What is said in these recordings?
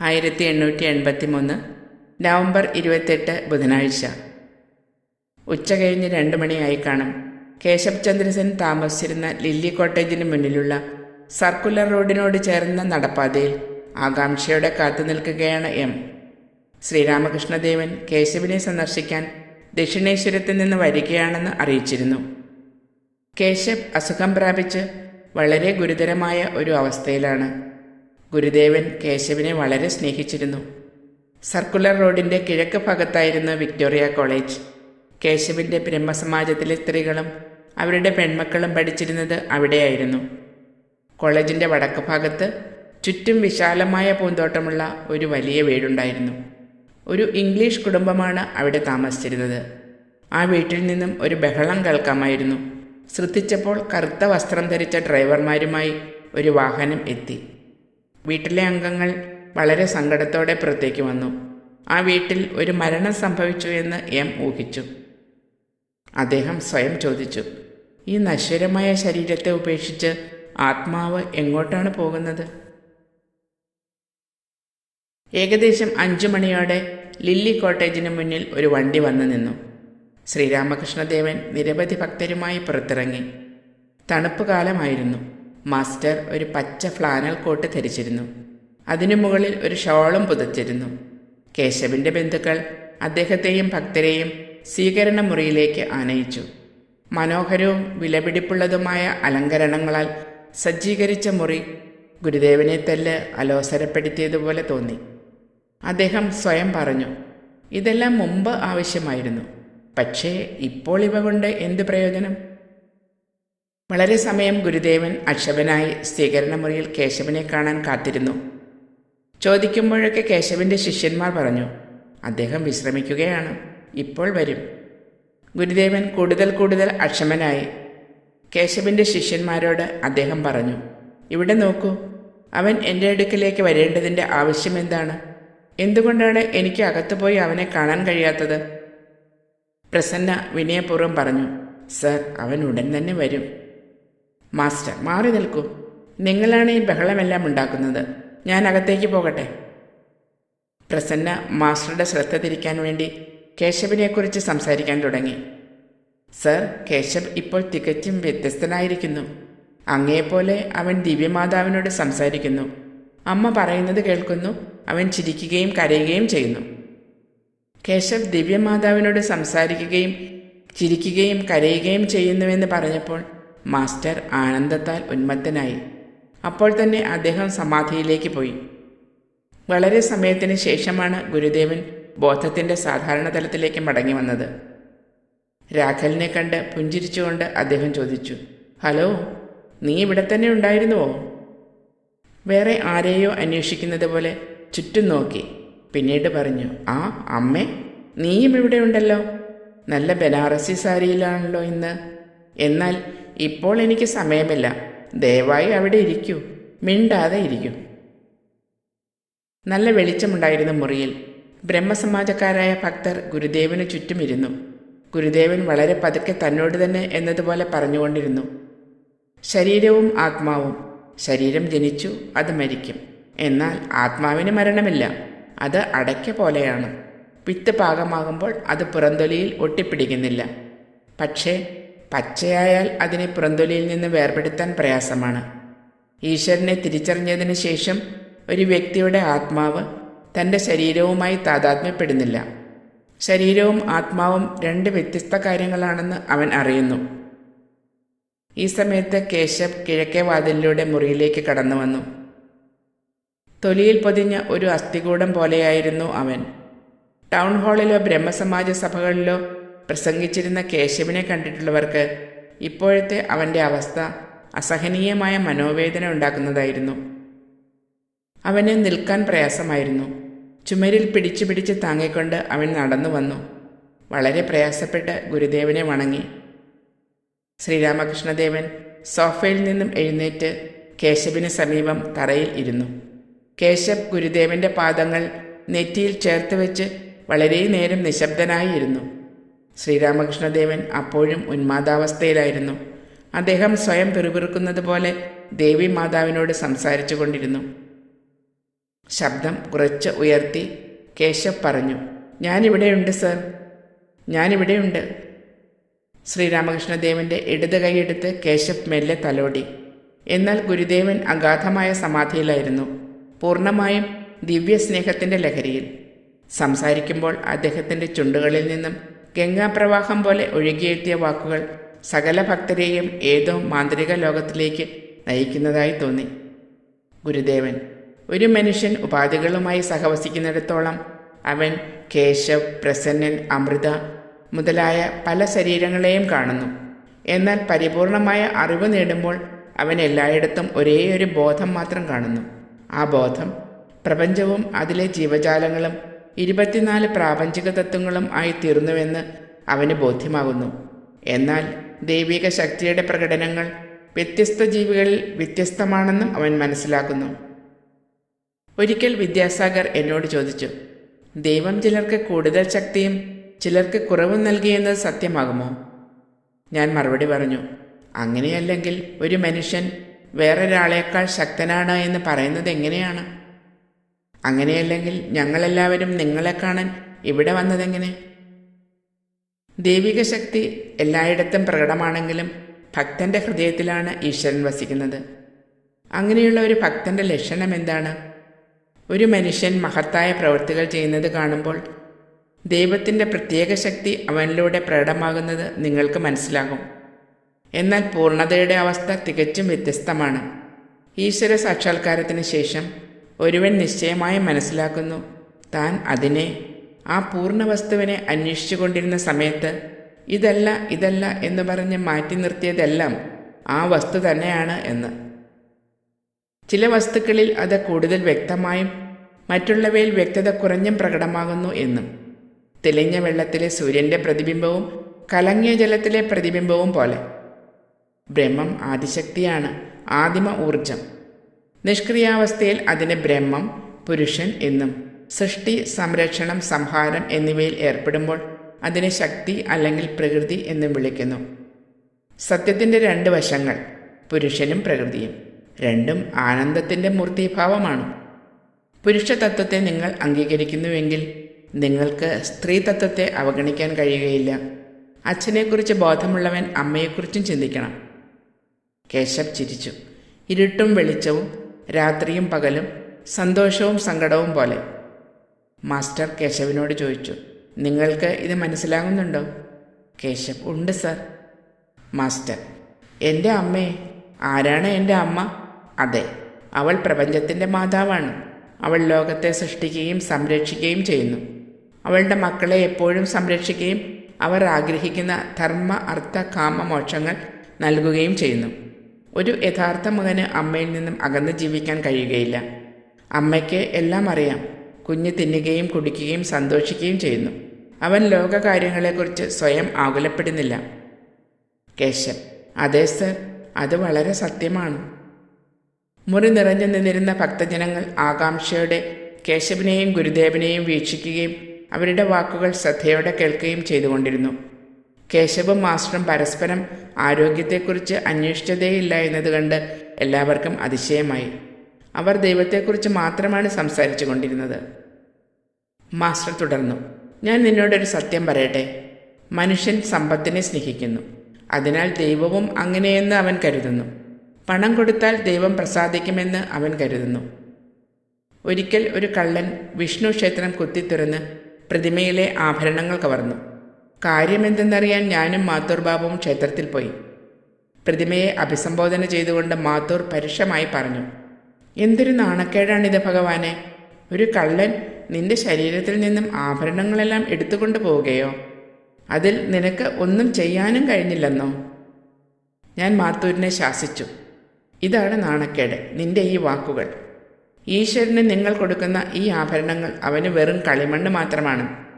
ആയിരത്തി എണ്ണൂറ്റി എൺപത്തി മൂന്ന് നവംബർ ഇരുപത്തെട്ട് ബുധനാഴ്ച. ഉച്ച കഴിഞ്ഞ് രണ്ട് മണിയായി കാണും. കേശവ് ചന്ദ്രസൻ താമസിച്ചിരുന്ന ലില്ലി കോട്ടേജിന് മുന്നിലുള്ള സർക്കുലർ റോഡിനോട് ചേർന്ന നടപ്പാതയിൽ ആകാംക്ഷയോടെ കാത്തു നിൽക്കുകയാണ് എം. ശ്രീരാമകൃഷ്ണദേവൻ കേശവിനെ സന്ദർശിക്കാൻ ദക്ഷിണേശ്വരത്തിൽ നിന്ന് വരികയാണെന്ന് അറിയിച്ചിരുന്നു. കേശവ് അസുഖം പ്രാപിച്ച് വളരെ ഗുരുതരമായ ഒരു അവസ്ഥയിലാണ്. ഗുരുദേവൻ കേശവിനെ വളരെ സ്നേഹിച്ചിരുന്നു. സർക്കുലർ റോഡിന്റെ കിഴക്ക് ഭാഗത്തായിരുന്നു വിക്ടോറിയ കോളേജ്. കേശവിന്റെ ബ്രഹ്മസമാജത്തിലെ സ്ത്രീകളും അവരുടെ പെൺമക്കളും പഠിച്ചിരുന്നത് അവിടെയായിരുന്നു. കോളേജിന്റെ വടക്ക് ഭാഗത്ത് ചുറ്റും വിശാലമായ പൂന്തോട്ടമുള്ള ഒരു വലിയ വീടുണ്ടായിരുന്നു. ഒരു ഇംഗ്ലീഷ് കുടുംബമാണ് അവിടെ താമസിച്ചിരുന്നത്. ആ വീട്ടിൽ നിന്നും ഒരു ബഹളം കേൾക്കാമായിരുന്നു. ശ്രദ്ധിച്ചപ്പോൾ കറുത്ത വസ്ത്രം ധരിച്ച ഡ്രൈവർമാരുമായി ഒരു വാഹനം എത്തി. വീട്ടിലെ അംഗങ്ങൾ വളരെ സങ്കടത്തോടെ പുറത്തേക്ക് വന്നു. ആ വീട്ടിൽ ഒരു മരണം സംഭവിച്ചു എന്ന് എം ഊഹിച്ചു. അദ്ദേഹം സ്വയം ചോദിച്ചു ഈ നശ്വരമായ ശരീരത്തെ ഉപേക്ഷിച്ച് ആത്മാവ് എങ്ങോട്ടാണ് പോകുന്നത്? ഏകദേശം അഞ്ചു മണിയോടെ ലില്ലി കോട്ടേജിന് മുന്നിൽ ഒരു വണ്ടി വന്നു നിന്നു. ശ്രീരാമകൃഷ്ണദേവൻ നിരവധി ഭക്തരുമായി പുറത്തിറങ്ങി. തണുപ്പ് കാലമായിരുന്നു. മാസ്റ്റർ ഒരു പച്ച ഫ്ലാനൽ കോട്ട് ധരിച്ചിരുന്നു. അതിനു മുകളിൽ ഒരു ഷോളും പുതച്ചിരുന്നു. കേശവിന്റെ ബന്ധുക്കൾ അദ്ദേഹത്തെയും ഭക്തരെയും സ്വീകരണ മുറിയിലേക്ക് ആനയിച്ചു. മനോഹരവും വിലപിടിപ്പുള്ളതുമായ അലങ്കരണങ്ങളാൽ സജ്ജീകരിച്ച മുറി ഗുരുദേവനെ തല്ല് അലോസരപ്പെടുത്തിയതുപോലെ തോന്നി. അദ്ദേഹം സ്വയം പറഞ്ഞു ഇതെല്ലാം മുമ്പ് ആവശ്യമായിരുന്നു. പക്ഷേ ഇപ്പോൾ ഇവ കൊണ്ട് എന്ത് പ്രയോജനം? വളരെ സമയം ഗുരുദേവൻ അക്ഷപനായി സ്വീകരണ മുറിയിൽ കേശവനെ കാണാൻ കാത്തിരുന്നു. ചോദിക്കുമ്പോഴൊക്കെ കേശവന്റെ ശിഷ്യന്മാർ പറഞ്ഞു അദ്ദേഹം വിശ്രമിക്കുകയാണ്. ഇപ്പോൾ വരും. ഗുരുദേവൻ കൂടുതൽ കൂടുതൽ അക്ഷമനായി കേശവന്റെ ശിഷ്യന്മാരോട് അദ്ദേഹം പറഞ്ഞു ഇവിടെ നോക്കൂ അവൻ എന്റെ അടുക്കലേക്ക് വരേണ്ടതിന്റെ ആവശ്യം എന്താണ്? എന്തുകൊണ്ടാണ് എനിക്ക് അകത്തു പോയി അവനെ കാണാൻ കഴിയാത്തത്? പ്രസന്ന വിനയപൂർവം പറഞ്ഞു സർ അവൻ ഉടൻ തന്നെ വരും. മാസ്റ്റർ മാറി നിൽക്കൂ. നിങ്ങളാണ് ഈ ബഹളമെല്ലാം ഉണ്ടാക്കുന്നത്. ഞാൻ അകത്തേക്ക് പോകട്ടെ. പ്രസന്ന മാസ്റ്ററുടെ ശ്രദ്ധ തിരിക്കാൻ വേണ്ടി കേശവിനെക്കുറിച്ച് സംസാരിക്കാൻ തുടങ്ങി. സർ കേശവ് ഇപ്പോൾ തികച്ചും വ്യത്യസ്തനായിരിക്കുന്നു. അങ്ങേപോലെ അവൻ ദിവ്യമാതാവിനോട് സംസാരിക്കുന്നു. അമ്മ പറയുന്നത് കേൾക്കുന്നു അവൻ ചിരിക്കുകയും കരയുകയും ചെയ്യുന്നു. കേശവ് ദിവ്യമാതാവിനോട് സംസാരിക്കുകയും ചിരിക്കുകയും കരയുകയും ചെയ്യുന്നുവെന്ന് പറഞ്ഞപ്പോൾ മാസ്റ്റർ ആനന്ദത്താൽ ഉന്മത്തനായി. അപ്പോൾ തന്നെ അദ്ദേഹം സമാധിയിലേക്ക് പോയി. വളരെ സമയത്തിന് ശേഷമാണ് ഗുരുദേവൻ ബോധത്തിന്റെ സാധാരണ തലത്തിലേക്ക് മടങ്ങി വന്നത്. രാഘലിനെ കണ്ട് പുഞ്ചിരിച്ചുകൊണ്ട് അദ്ദേഹം ചോദിച്ചു ഹലോ നീ ഇവിടെ തന്നെ ഉണ്ടായിരുന്നുവോ? വേറെ ആരെയോ അന്വേഷിക്കുന്നത് പോലെ ചുറ്റും നോക്കി പിന്നീട് പറഞ്ഞു ആ അമ്മേ നീയും ഇവിടെ ഉണ്ടല്ലോ. നല്ല ബനാറസി സാരിയിലാണല്ലോ ഇന്ന്. എന്നാൽ ഇപ്പോൾ എനിക്ക് സമയമില്ല. ദയവായി അവിടെ ഇരിക്കൂ. മിണ്ടാതെ ഇരിക്കൂ. നല്ല വെളിച്ചമുണ്ടായിരുന്ന മുറിയിൽ. ബ്രഹ്മസമാജക്കാരായ ഭക്തർ ഗുരുദേവന് ചുറ്റുമിരുന്നു. ഗുരുദേവൻ വളരെ പതുക്കെ തന്നോട് തന്നെ എന്നതുപോലെ പറഞ്ഞുകൊണ്ടിരുന്നു. ശരീരവും ആത്മാവും. ശരീരം ജനിച്ചു അത് മരിക്കും. എന്നാൽ ആത്മാവിന് മരണമില്ല. അത് അടയ്ക്ക പോലെയാണ്. വിത്ത് പാകമാകുമ്പോൾ അത് പുറന്തൊലിയിൽ ഒട്ടിപ്പിടിക്കുന്നില്ല. പക്ഷേ പച്ചയായാൽ അതിനെ പുറന്തൊലിയിൽ നിന്ന് വേർപെടുത്താൻ പ്രയാസമാണ്. ഈശ്വരനെ തിരിച്ചറിഞ്ഞതിന് ശേഷം ഒരു വ്യക്തിയുടെ ആത്മാവ് തന്റെ ശരീരവുമായി താതാത്മ്യപ്പെടുന്നില്ല. ശരീരവും ആത്മാവും രണ്ട് വ്യത്യസ്ത കാര്യങ്ങളാണെന്ന് അവൻ അറിയുന്നു. ഈ സമയത്ത് കേശവ് കിഴക്കേ വാതിലിലൂടെ മുറിയിലേക്ക് കടന്നു വന്നു. തൊലിയിൽ പൊതിഞ്ഞ ഒരു അസ്ഥികൂടം പോലെയായിരുന്നു അവൻ. ടൗൺ ഹാളിലോ ബ്രഹ്മസമാജ സഭകളിലോ പ്രസംഗിച്ചിരുന്ന കേശവിനെ കണ്ടിട്ടുള്ളവർക്ക് ഇപ്പോഴത്തെ അവന്റെ അവസ്ഥ അസഹനീയമായ മനോവേദന ഉണ്ടാക്കുന്നതായിരുന്നു. അവന് നിൽക്കാൻ പ്രയാസമായിരുന്നു. ചുമരിൽ പിടിച്ചു പിടിച്ച് താങ്ങിക്കൊണ്ട് അവൻ നടന്നു വന്നു. വളരെ പ്രയാസപ്പെട്ട് ഗുരുദേവനെ വണങ്ങി. ശ്രീരാമകൃഷ്ണദേവൻ സോഫയിൽ നിന്നും എഴുന്നേറ്റ് കേശവിന് സമീപം തറയിൽ ഇരുന്നു. കേശവ് ഗുരുദേവന്റെ പാദങ്ങൾ നെറ്റിയിൽ ചേർത്ത് വെച്ച് വളരെ നേരം നിശബ്ദനായി ഇരുന്നു. ശ്രീരാമകൃഷ്ണദേവൻ അപ്പോഴും ഉന്മാദാവസ്ഥയിലായിരുന്നു. അദ്ദേഹം സ്വയം പിറുപിറുക്കുന്നത് പോലെ ദേവി മാതാവിനോട് സംസാരിച്ചു കൊണ്ടിരുന്നു ശബ്ദം കുറച്ച് ഉയർത്തി കേശവ് പറഞ്ഞു ഞാനിവിടെയുണ്ട് സർ. ഞാനിവിടെയുണ്ട്. ശ്രീരാമകൃഷ്ണദേവന്റെ ഇടത് കൈയെടുത്ത് കേശവ് മെല്ലെ തലോടി. എന്നാൽ ഗുരുദേവൻ അഗാധമായ സമാധിയിലായിരുന്നു പൂർണമായും ദിവ്യസ്നേഹത്തിന്റെ ലഹരിയിൽ. സംസാരിക്കുമ്പോൾ അദ്ദേഹത്തിന്റെ ചുണ്ടുകളിൽ നിന്നും ഗംഗാപ്രവാഹം പോലെ ഒഴുകിയെത്തിയ വാക്കുകൾ സകല ഭക്തരെയും ഏതോ മാന്ത്രിക ലോകത്തിലേക്ക് നയിക്കുന്നതായി തോന്നി. ഗുരുദേവൻ ഒരു മനുഷ്യൻ ഉപാധികളുമായി സഹവസിക്കുന്നിടത്തോളം അവൻ കേശവ് പ്രസന്നൻ അമൃത മുതലായ പല ശരീരങ്ങളെയും കാണുന്നു. എന്നാൽ പരിപൂർണമായ അറിവ് നേടുമ്പോൾ അവൻ എല്ലായിടത്തും ഒരേ ഒരു ബോധം മാത്രം കാണുന്നു. ആ ബോധം പ്രപഞ്ചവും അതിലെ ജീവജാലങ്ങളും ഇരുപത്തിനാല് പ്രാപഞ്ചിക തത്വങ്ങളും ആയി തീർന്നുവെന്ന് അവന് ബോധ്യമാകുന്നു. എന്നാൽ ദൈവിക ശക്തിയുടെ പ്രകടനങ്ങൾ വ്യത്യസ്ത ജീവികളിൽ വ്യത്യസ്തമാണെന്നും അവൻ മനസ്സിലാക്കുന്നു. ഒരിക്കൽ വിദ്യാസാഗർ എന്നോട് ചോദിച്ചു ദൈവം ചിലർക്ക് കൂടുതൽ ശക്തിയും ചിലർക്ക് കുറവും നൽകിയെന്നത് സത്യമാകുമോ? ഞാൻ മറുപടി പറഞ്ഞു അങ്ങനെയല്ലെങ്കിൽ ഒരു മനുഷ്യൻ വേറൊരാളേക്കാൾ ശക്തനാണ് എന്ന് പറയുന്നത് എങ്ങനെയാണ്? അങ്ങനെയല്ലെങ്കിൽ ഞങ്ങളെല്ലാവരും നിങ്ങളെ കാണാൻ ഇവിടെ വന്നതെങ്ങനെ? ദൈവിക ശക്തി എല്ലായിടത്തും പ്രകടമാണെങ്കിലും ഭക്തന്റെ ഹൃദയത്തിലാണ് ഈശ്വരൻ വസിക്കുന്നത്. അങ്ങനെയുള്ള ഒരു ഭക്തന്റെ ലക്ഷണം എന്താണ്? ഒരു മനുഷ്യൻ മഹത്തായ പ്രവൃത്തികൾ ചെയ്യുന്നത് കാണുമ്പോൾ ദൈവത്തിന്റെ പ്രത്യേക ശക്തി അവനിലൂടെ പ്രകടമാകുന്നത് നിങ്ങൾക്ക് മനസ്സിലാകും. എന്നാൽ പൂർണതയുടെ അവസ്ഥ തികച്ചും വ്യത്യസ്തമാണ്. ഈശ്വര സാക്ഷാത്കാരത്തിന് ശേഷം ഒരുവൻ നിശ്ചയമായും മനസ്സിലാക്കുന്നു. താൻ അതിനെ ആ പൂർണ വസ്തുവിനെ അന്വേഷിച്ചു കൊണ്ടിരുന്ന സമയത്ത് ഇതല്ല ഇതല്ല എന്ന് പറഞ്ഞ് മാറ്റി നിർത്തിയതെല്ലാം ആ വസ്തു തന്നെയാണ് എന്ന്. ചില വസ്തുക്കളിൽ അത് കൂടുതൽ വ്യക്തമായും മറ്റുള്ളവയിൽ വ്യക്തത കുറഞ്ഞും പ്രകടമാകുന്നു എന്നും. തെളിഞ്ഞ വെള്ളത്തിലെ സൂര്യന്റെ പ്രതിബിംബവും കലങ്ങിയ ജലത്തിലെ പ്രതിബിംബവും പോലെ. ബ്രഹ്മം ആദിശക്തിയാണ് ആദിമ ഊർജം നിഷ്ക്രിയാവസ്ഥയിൽ അതിനെ ബ്രഹ്മം പുരുഷൻ എന്നും സൃഷ്ടി സംരക്ഷണം സംഹാരം എന്നിവയിൽ ഏർപ്പെടുമ്പോൾ അതിനെ ശക്തി അല്ലെങ്കിൽ പ്രകൃതി എന്നും വിളിക്കുന്നു. സത്യത്തിന്റെ രണ്ട് വശങ്ങൾ പുരുഷനും പ്രകൃതിയും. രണ്ടും ആനന്ദത്തിന്റെ മൂർത്തിഭാവമാണ്. പുരുഷതത്വത്തെ നിങ്ങൾ അംഗീകരിക്കുന്നുവെങ്കിൽ നിങ്ങൾക്ക് സ്ത്രീ തത്വത്തെ അവഗണിക്കാൻ കഴിയുകയില്ല. അച്ഛനെക്കുറിച്ച് ബോധമുള്ളവൻ അമ്മയെക്കുറിച്ചും ചിന്തിക്കണം. കേശവ് ചിരിച്ചു. ഇരുട്ടും വെളിച്ചവും രാത്രിയും പകലും സന്തോഷവും സങ്കടവും പോലെ. മാസ്റ്റർ കേശവിനോട് ചോദിച്ചു നിങ്ങൾക്ക് ഇത് മനസ്സിലാകുന്നുണ്ടോ? കേശവ് ഉണ്ട് സർ. മാസ്റ്റർ എന്റെ അമ്മേ ആരാണ് എന്റെ അമ്മ? അതെ അവൾ പ്രപഞ്ചത്തിന്റെ മാതാവാണ്. അവൾ ലോകത്തെ സൃഷ്ടിക്കുകയും സംരക്ഷിക്കുകയും ചെയ്യുന്നു. അവളുടെ മക്കളെ എപ്പോഴും സംരക്ഷിക്കുകയും അവർ ആഗ്രഹിക്കുന്ന ധർമ്മ അർത്ഥ കാമ മോക്ഷങ്ങൾ നൽകുകയും ചെയ്യുന്നു. ഒരു യഥാർത്ഥ മകന് അമ്മയിൽ നിന്നും അകന്ന് ജീവിക്കാൻ കഴിയുകയില്ല. അമ്മയ്ക്ക് എല്ലാം അറിയാം. കുഞ്ഞ് തിന്നുകയും കുടിക്കുകയും സന്തോഷിക്കുകയും ചെയ്യുന്നു. അവൻ ലോകകാര്യങ്ങളെക്കുറിച്ച് സ്വയം ആകുലപ്പെടുന്നില്ല. കേശൻ അതേ സർ. അത് വളരെ സത്യമാണ്. മുറി നിറഞ്ഞു നിന്നിരുന്ന ഭക്തജനങ്ങൾ ആകാംക്ഷയോടെ കേശവനെയും ഗുരുദേവനെയും വീക്ഷിക്കുകയും അവരുടെ വാക്കുകൾ ശ്രദ്ധയോടെ കേൾക്കുകയും ചെയ്തുകൊണ്ടിരുന്നു. കേശവും മാസ്റ്ററും പരസ്പരം ആരോഗ്യത്തെക്കുറിച്ച് അന്വേഷിച്ചതേയില്ല എന്നത് കണ്ട് എല്ലാവർക്കും അതിശയമായി. അവർ ദൈവത്തെക്കുറിച്ച് മാത്രമാണ് സംസാരിച്ചു കൊണ്ടിരുന്നത് മാസ്റ്റർ തുടർന്നു. ഞാൻ നിന്നോടൊരു സത്യം പറയട്ടെ. മനുഷ്യൻ സമ്പത്തിനെ സ്നേഹിക്കുന്നു. അതിനാൽ ദൈവവും അങ്ങനെയെന്ന് അവൻ കരുതുന്നു. പണം കൊടുത്താൽ ദൈവം പ്രസാദിക്കുമെന്ന് അവൻ കരുതുന്നു. ഒരിക്കൽ ഒരു കള്ളൻ വിഷ്ണു ക്ഷേത്രം കുത്തിത്തുറന്ന് പ്രതിമയിലെ ആഭരണങ്ങൾ കവർന്നു. കാര്യമെന്തെന്നറിയാൻ ഞാനും മാത്തൂർ ബാബുവും ക്ഷേത്രത്തിൽ പോയി. പ്രതിമയെ അഭിസംബോധന ചെയ്തുകൊണ്ട് മാത്തൂർ പരുഷമായി പറഞ്ഞു എന്തൊരു നാണക്കേടാണിത് ഭഗവാനെ. ഒരു കള്ളൻ നിന്റെ ശരീരത്തിൽ നിന്നും ആഭരണങ്ങളെല്ലാം എടുത്തുകൊണ്ട് പോവുകയോ? അതിൽ നിനക്ക് ഒന്നും ചെയ്യാനും കഴിഞ്ഞില്ലെന്നോ? ഞാൻ മാത്തൂരിനെ ശാസിച്ചു. ഇതാണ് നാണക്കേട് നിന്റെ ഈ വാക്കുകൾ. ഈശ്വരന് നിങ്ങൾ കൊടുക്കുന്ന ഈ ആഭരണങ്ങൾ അവന് വെറും കളിമണ്ണ് മാത്രമാണ്.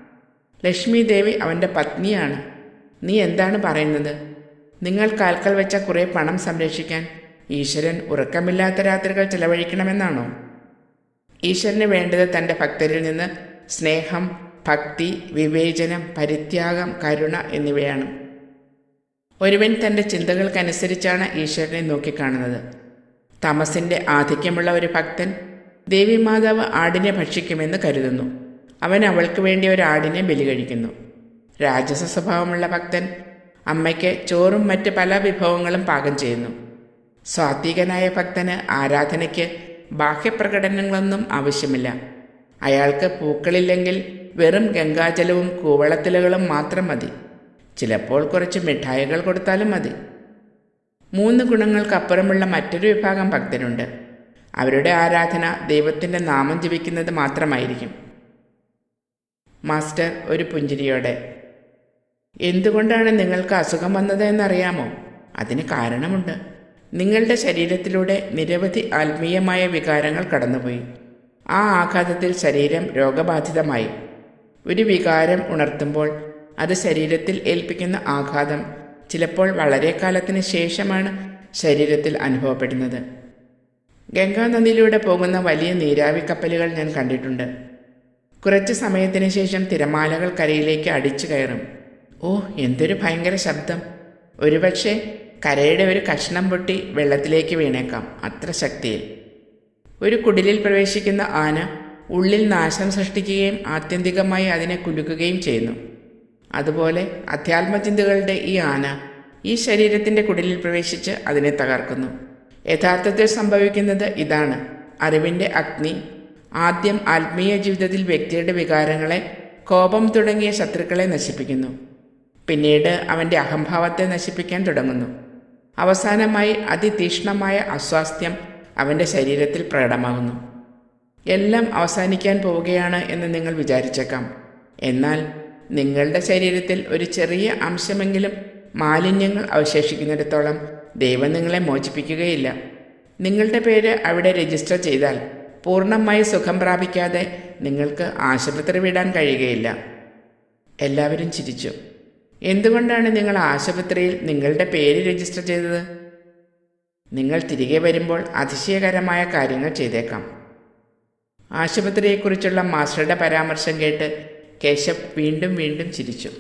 ലക്ഷ്മി ദേവി അവന്റെ പത്നിയാണ്. നീ എന്താണ് പറയുന്നത്? നിങ്ങൾ കാൽക്കൽ വെച്ച കുറേ പണം സംരക്ഷിക്കാൻ ഈശ്വരൻ ഉറക്കമില്ലാത്ത രാത്രികൾ ചെലവഴിക്കണമെന്നാണോ? ഈശ്വരന് വേണ്ടത് തന്റെ ഭക്തരിൽ നിന്ന് സ്നേഹം ഭക്തി വിവേചനം പരിത്യാഗം കരുണ എന്നിവയാണ്. ഒരുവൻ തന്റെ ചിന്തകൾക്കനുസരിച്ചാണ് ഈശ്വരനെ നോക്കിക്കാണുന്നത്. തമസിന്റെ ആധിക്യമുള്ള ഒരു ഭക്തൻ ദേവിമാതാവ് ആടിനെ ഭക്ഷിക്കുമെന്ന് കരുതുന്നു. അവൻ അവൾക്ക് വേണ്ടി ഒരു ആടിനെ ബലി കഴിക്കുന്നു. രാജസ സ്വഭാവമുള്ള ഭക്തൻ അമ്മയ്ക്ക് ചോറും മറ്റ് പല വിഭവങ്ങളും പാകം ചെയ്യുന്നു. സ്വാത്വികനായ ഭക്തന് ആരാധനയ്ക്ക് ബാഹ്യപ്രകടനങ്ങളൊന്നും ആവശ്യമില്ല. അയാൾക്ക് പൂക്കളില്ലെങ്കിൽ വെറും ഗംഗാജലവും കൂവളത്തിലകളും മാത്രം മതി. ചിലപ്പോൾ കുറച്ച് മിഠായികൾ കൊടുത്താലും മതി. മൂന്ന് ഗുണങ്ങൾക്കപ്പുറമുള്ള മറ്റൊരു വിഭാഗം ഭക്തരുണ്ട് അവരുടെ ആരാധന ദൈവത്തിന്റെ നാമം ജപിക്കുന്നത് മാത്രമായിരിക്കും. മാസ്റ്റർ ഒരു പുഞ്ചിരിയോടെ. എന്തുകൊണ്ടാണ് നിങ്ങൾക്ക് അസുഖം വന്നത് എന്നറിയാമോ അതിന് കാരണമുണ്ട്. നിങ്ങളുടെ ശരീരത്തിലൂടെ നിരവധി ആത്മീയമായ വികാരങ്ങൾ കടന്നുപോയി. ആ ആഘാതത്തിൽ ശരീരം രോഗബാധിതമായി. ഒരു വികാരം ഉണർത്തുമ്പോൾ അത് ശരീരത്തിൽ ഏൽപ്പിക്കുന്ന ആഘാതം ചിലപ്പോൾ വളരെ കാലത്തിന് ശേഷമാണ് ശരീരത്തിൽ അനുഭവപ്പെടുന്നത്. ഗംഗാനദിയിലൂടെ പോകുന്ന വലിയ നീരാവി കപ്പലുകൾ ഞാൻ കണ്ടിട്ടുണ്ട്. കുറച്ച് സമയത്തിന് ശേഷം തിരമാലകൾ കരയിലേക്ക് അടിച്ചു കയറും. ഓ എന്തൊരു ഭയങ്കര ശബ്ദം. ഒരുപക്ഷെ കരയുടെ ഒരു കഷ്ണം പൊട്ടി വെള്ളത്തിലേക്ക് വീണേക്കാം. അത്ര ശക്തിയിൽ. ഒരു കുടിലിൽ പ്രവേശിക്കുന്ന ആന ഉള്ളിൽ നാശം സൃഷ്ടിക്കുകയും ആത്യന്തികമായി അതിനെ കുലുക്കുകയും ചെയ്യുന്നു. അതുപോലെ അധ്യാത്മചിന്തകളുടെ ഈ ആന ഈ ശരീരത്തിന്റെ കുടിലിൽ പ്രവേശിച്ച് അതിനെ തകർക്കുന്നു. യഥാർത്ഥത്തിൽ സംഭവിക്കുന്നത് ഇതാണ്. അറിവിന്റെ അഗ്നി ആദ്യം ആത്മീയ ജീവിതത്തിൽ വ്യക്തിയുടെ വികാരങ്ങളെ കോപം തുടങ്ങിയ ശത്രുക്കളെ നശിപ്പിക്കുന്നു. പിന്നീട് അവന്റെ അഹംഭാവത്തെ നശിപ്പിക്കാൻ തുടങ്ങുന്നു. അവസാനമായി അതിതീഷ്ണമായ അസ്വാസ്ഥ്യം അവന്റെ ശരീരത്തിൽ പ്രകടമാകുന്നു. എല്ലാം അവസാനിക്കാൻ പോവുകയാണ് എന്ന് നിങ്ങൾ വിചാരിച്ചേക്കാം. എന്നാൽ നിങ്ങളുടെ ശരീരത്തിൽ ഒരു ചെറിയ അംശമെങ്കിലും മാലിന്യങ്ങൾ അവശേഷിക്കുന്നിടത്തോളം ദൈവം നിങ്ങളെ മോചിപ്പിക്കുകയില്ല. നിങ്ങളുടെ പേര് അവിടെ രജിസ്റ്റർ ചെയ്താൽ പൂർണമായി സുഖം പ്രാപിക്കാതെ നിങ്ങൾക്ക് ആശുപത്രി വിടാൻ കഴിയുകയില്ല. എല്ലാവരും ചിരിച്ചു. എന്തുകൊണ്ടാണ് നിങ്ങൾ ആശുപത്രിയിൽ നിങ്ങളുടെ പേര് രജിസ്റ്റർ ചെയ്തത്? നിങ്ങൾ തിരികെ വരുമ്പോൾ അതിശയകരമായ കാര്യങ്ങൾ ചെയ്തേക്കാം. ആശുപത്രിയെക്കുറിച്ചുള്ള മാസ്റ്ററുടെ പരാമർശം കേട്ട് കേശവ് വീണ്ടും വീണ്ടും ചിരിച്ചു.